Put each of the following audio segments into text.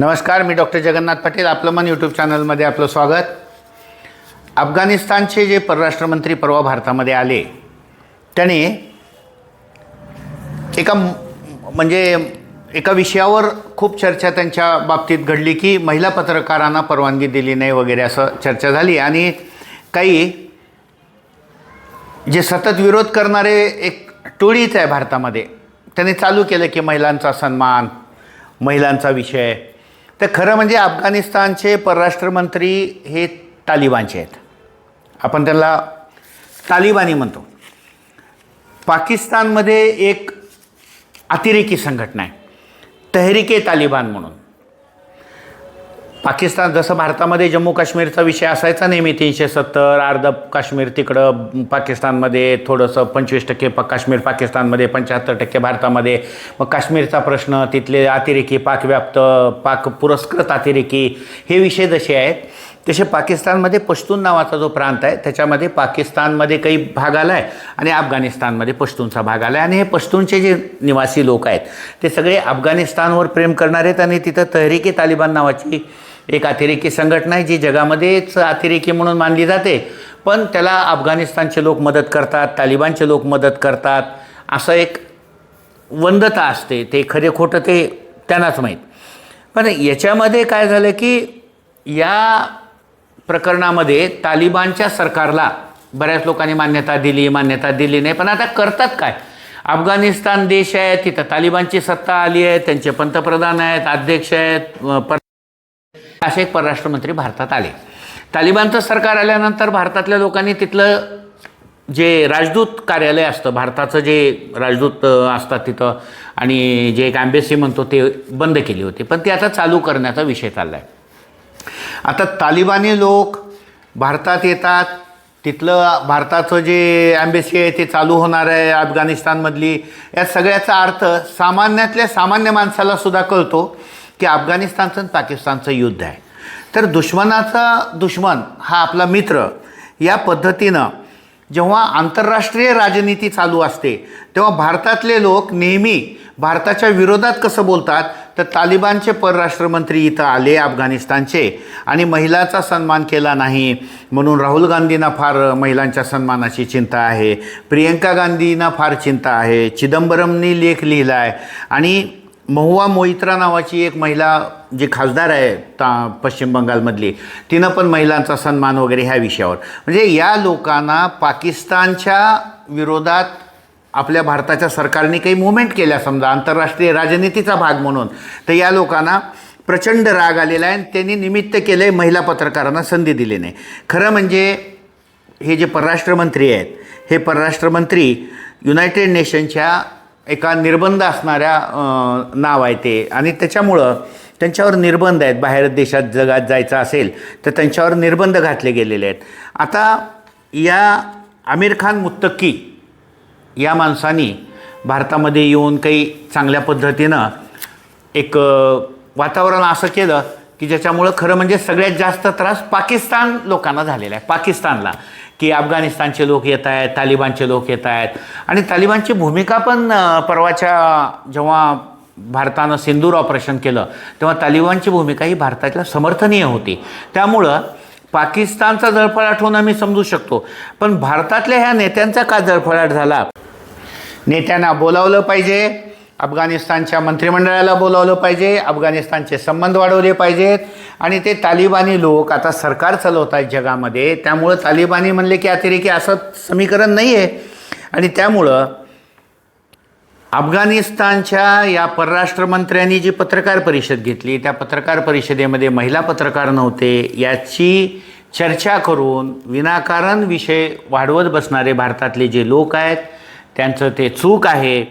नमस्कार मी डॉक्टर जगन्नाथ पाटील आपलं मन यूट्यूब चॅनलमध्ये आपलं स्वागत. अफगाणिस्तानचे जे परराष्ट्रमंत्री परवा भारतामध्ये आले त्याने एका म्हणजे एका विषयावर खूप चर्चा त्यांच्या बाबतीत घडली की महिला पत्रकारांना परवानगी दिली नाही वगैरे असं चर्चा झाली. आणि काही जे सतत विरोध करणारे एक टोळीच आहे भारतामध्ये. त्याने चालू केलं की महिलांचा सन्मान महिलांचा विषय तर खरं म्हणजे अफगाणिस्तानचे परराष्ट्रमंत्री हे तालिबानचे आहेत. आपण त्यांना तालिबानी म्हणतो. पाकिस्तानमध्ये एक अतिरेकी संघटना आहे. तहरिके तालिबान म्हणून. पाकिस्तान जसं भारतामध्ये जम्मू काश्मीरचा विषय असायचा नेहमी तीनशे सत्तर अर्ध काश्मीर तिकडं पाकिस्तानमध्ये थोडंसं पंचवीस टक्के प काश्मीर पाकिस्तानमध्ये पंच्याहत्तर टक्के भारतामध्ये. मग काश्मीरचा प्रश्न तिथले अतिरेकी पाकव्याप्त पाक पुरस्कृत अतिरेकी हे विषय जसे आहेत तसे पाकिस्तानमध्ये पश्तून नावाचा जो प्रांत आहे त्याच्यामध्ये पाकिस्तानमध्ये काही भाग आला आहे आणि अफगाणिस्तानमध्ये पश्तूनचा भाग आला आहे आणि हे पश्तूनचे जे निवासी लोक आहेत ते सगळे अफगाणिस्तानवर प्रेम करणारे आहेत आणि तिथं तहरीके तालिबान नावाची एक अतिरेकी संघटना आहे जी जगामध्येच अतिरेकी म्हणून मानली जाते. पण त्याला अफगाणिस्तानचे लोक मदत करतात तालिबानचे लोक मदत करतात असं एक वंदता असते. ते खरे खोटं ते त्यांनाच माहीत. पण याच्यामध्ये काय झालं की या प्रकरणामध्ये तालिबानच्या सरकारला बऱ्याच लोकांनी मान्यता दिली मान्यता दिली नाही. पण आता करतात काय? अफगाणिस्तान देश आहे तिथं तालिबानची सत्ता आली आहे त्यांचे पंतप्रधान आहेत अध्यक्ष आहेत पर असे एक परराष्ट्रमंत्री भारतात आले. तालिबानचं सरकार आल्यानंतर भारतातल्या लोकांनी तिथलं जे राजदूत कार्यालय असतं भारताचं जे राजदूत असतात तिथं आणि जे एक ॲम्बेसी म्हणतो ते बंद केली होती. पण ते आता चालू करण्याचा विषय चालला आहे आता तालिबानी लोक भारतात येतात तिथलं भारताचं जे ॲम्बेसी आहे ते चालू होणार आहे अफगाणिस्तानमधली. या सगळ्याचा अर्थ सामान्यातल्या सामान्य माणसाला सुद्धा कळतो की अफगाणिस्तानचं आणि पाकिस्तानचं युद्ध आहे. तर दुश्मनाचा दुश्मन हा आपला मित्र या पद्धतीनं जेव्हा आंतरराष्ट्रीय राजनीती चालू असते तेव्हा भारतातले लोक नेहमी भारताच्या विरोधात कसं बोलतात? तर तालिबानचे परराष्ट्रमंत्री इथं आले अफगाणिस्तानचे आणि महिलाचा सन्मान केला नाही. म्हणून राहुल गांधींना फार महिलांच्या सन्मानाची चिंता आहे. प्रियंका गांधींना फार चिंता आहे. चिदंबरमनी लेख लिहिला आहे आणि महुआ मोहित्रा नावाची एक महिला जी खासदार आहे ता पश्चिम बंगालमधली तिनं पण महिलांचा सन्मान वगैरे ह्या विषयावर. म्हणजे या लोकांना पाकिस्तानच्या विरोधात आपल्या भारताच्या सरकारने काही मुवमेंट केल्या समजा आंतरराष्ट्रीय राजनीतीचा भाग म्हणून. तर या लोकांना प्रचंड राग आलेला आहे आणि त्यांनी निमित्त केलं आहे महिला पत्रकारांना संधी दिली नाही खरं म्हणजे हे जे परराष्ट्रमंत्री आहेत हे परराष्ट्रमंत्री युनायटेड नेशनच्या एका निर्बंध असणाऱ्या नाव आहे ते. आणि त्याच्यामुळं त्यांच्यावर निर्बंध आहेत. बाहेर देशात जगात जायचं असेल तर त्यांच्यावर निर्बंध घातले गेलेले आहेत. आता या आमिर खान मुत्तकी या माणसानी भारतामध्ये येऊन काही चांगल्या पद्धतीनं एक वातावरण असं केलं की ज्याच्यामुळं खरं म्हणजे सगळ्यात जास्त त्रास पाकिस्तान लोकांना झालेला आहे. पाकिस्तानला. की अफगाणिस्तानचे लोक येत आहेत तालिबानचे लोक येत आहेत. आणि तालिबानची भूमिका पण परवाच्या जेव्हा भारतानं सिंदूर ऑपरेशन केलं तेव्हा तालिबानची भूमिका ही भारताच्या समर्थनीय होती. त्यामुळं पाकिस्तानचा जळफळाट होणं मी समजू शकतो. पण भारतातल्या ह्या नेत्यांचा का जळफळाट झाला? नेत्यांना बोलावलं पाहिजे अफगाणिस्तानच्या मंत्रिमंडळाला बोलावलं पाहिजे अफगाणिस्तानचे संबंध वाढवले पाहिजेत. आणि ते तालिबानी लोक आता सरकार चालवत आहेत जगामध्ये. त्यामुळं तालिबानी म्हणले की अतिरेकी असं समीकरण नाही आहे आणि त्यामुळं अफगाणिस्तानच्या या परराष्ट्रमंत्र्यांनी जी पत्रकार परिषद घेतली त्या पत्रकार परिषदेमध्ये महिला पत्रकार नव्हते. याची चर्चा करून विनाकारण विषय वाढवत बसणारे भारतातले जे लोक आहेत त्यांचं ते चूक आहे.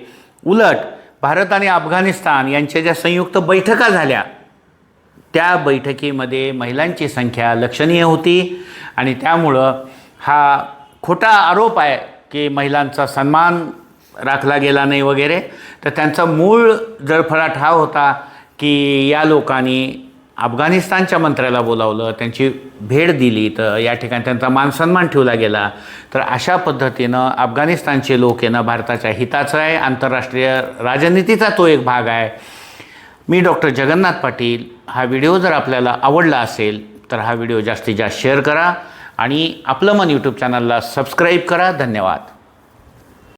उलट भारत आणि अफगाणिस्तान यांच्या ज्या संयुक्त बैठका झाल्या त्या बैठकीमध्ये महिलांची संख्या लक्षणीय होती आणि त्यामुळं हा खोटा आरोप आहे की महिलांचा सन्मान राखला गेला नाही वगैरे. तर त्यांचा मूळ जळफळाट हा होता की या लोकांनी अफगाणिस्तानच्या मंत्र्याला बोलावलं त्यांची भेट दिली तर या ठिकाणी त्यांचा मानसन्मान ठेवला गेला. तर अशा पद्धतीनं अफगाणिस्तानचे लोक येणं भारताच्या हिताचं आहे आंतरराष्ट्रीय राजनीतीचा तो एक भाग आहे. मी डॉक्टर जगन्नाथ पाटील. हा व्हिडिओ जर आपल्याला आवडला असेल तर हा व्हिडिओ जास्तीत जास्त शेअर करा आणि आपलं मन यूट्यूब चॅनलला सबस्क्राईब करा. धन्यवाद.